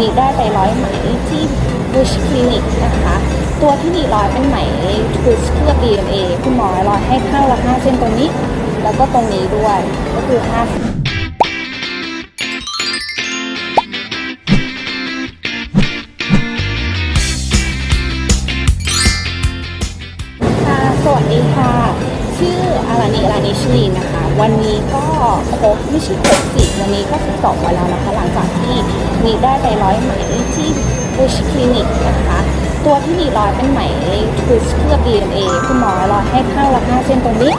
นีได้ไปร้อยไหมที่บูชคลินิกนะคะ ตัวที่มีร้อยเป็นไหมทูสเคลือบ DNA คุณหมอร้อยให้ข้างละห้าเส้นตรงนี้ แล้วก็ตรงนี้ด้วยก็คือห้า ชื่ออารานีอารานิชลีนนะคะ วันนี้ก็ครบไม่ใช่ครบสิวันนี้ก็12วันแล้วนะคะ หลังจากที่มีได้ไปร้อยไหมที่บูชคลินิกนะคะ ตัวที่มีร้อยเป็นไหมทูสเคลือบ DNA คุณหมอร้อยให้ข้างละห้าเส้นตรงนี้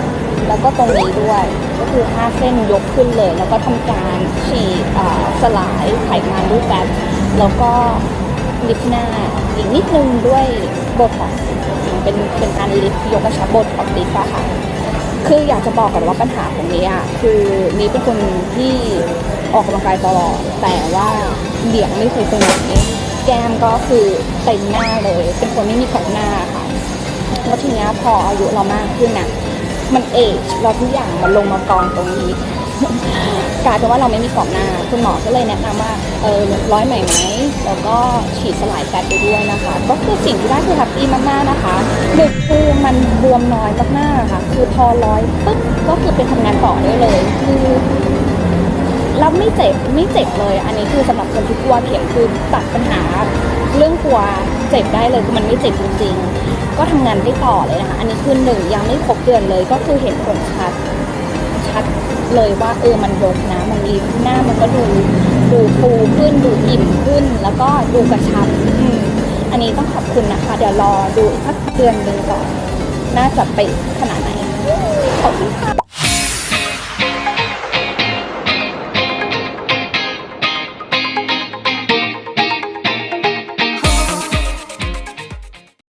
แล้วก็ตรงนี้ด้วย ก็คือห้าเส้นยกขึ้นเลย แล้วก็ทำการฉีดสลายไขมันด้วยแฟตแล้วก็ลิฟหน้าอีกนิดนึงด้วยโบท็อกซ์ เป็นเป็นการลิฟยกกระชับบท็อกซ์ลิฟต์อะค่ะ คืออยากจะบอกก่อนว่าปัญหาของนี้อะคือนี้เป็นคนที่ออกกำลังกายตลอด แต่ว่าเหลียงไม่เคยเป็นแบบนี้แก้มก็คือเต็มหน้าเลย เป็นคนไม่มีขอบหน้าค่ะแล้วทีนี้พออายุเรามากขึ้นน่ะมันเอจเราทุกอย่างมันลงมากองตรงนี้ กลายเป็นว่าเราไม่มีกรอบหน้า คุณหมอก็เลยแนะนำว่าเออร้อยใหม่ไหมแล้วก็ฉีดสลายแฟตไปด้วยนะคะ ก็คือสิ่งที่ได้คือแฮปปี้มากๆนะคะหนึ่งคือมันบวมน้อยมากๆค่ะ คือพอร้อยปุ๊บก็คือไปทำงานต่อได้เลย คือแล้วไม่เจ็บไม่เจ็บเลย อันนี้คือสำหรับคนที่กลัวเข็มคือตัดปัญหาเรื่องกลัวเจ็บได้เลยคือมันไม่เจ็บจริงๆ ก็ทำงานได้ต่อเลยนะคะ อันนี้คือหนึ่งยังไม่ครบเดือนเลยก็คือเห็นผลชัด ชัดเลยว่าเออมันยกนะมันมีหน้ามันก็ดูดูฟูขึ้นดูอิ่มขึ้น แล้วก็ดูกระชับอันนี้ต้องขอบคุณนะคะ เดี๋ยวรอดูสักเดือนหนึ่งก่อน น่าจะไปขนาดไหนขอบคุณค่ะ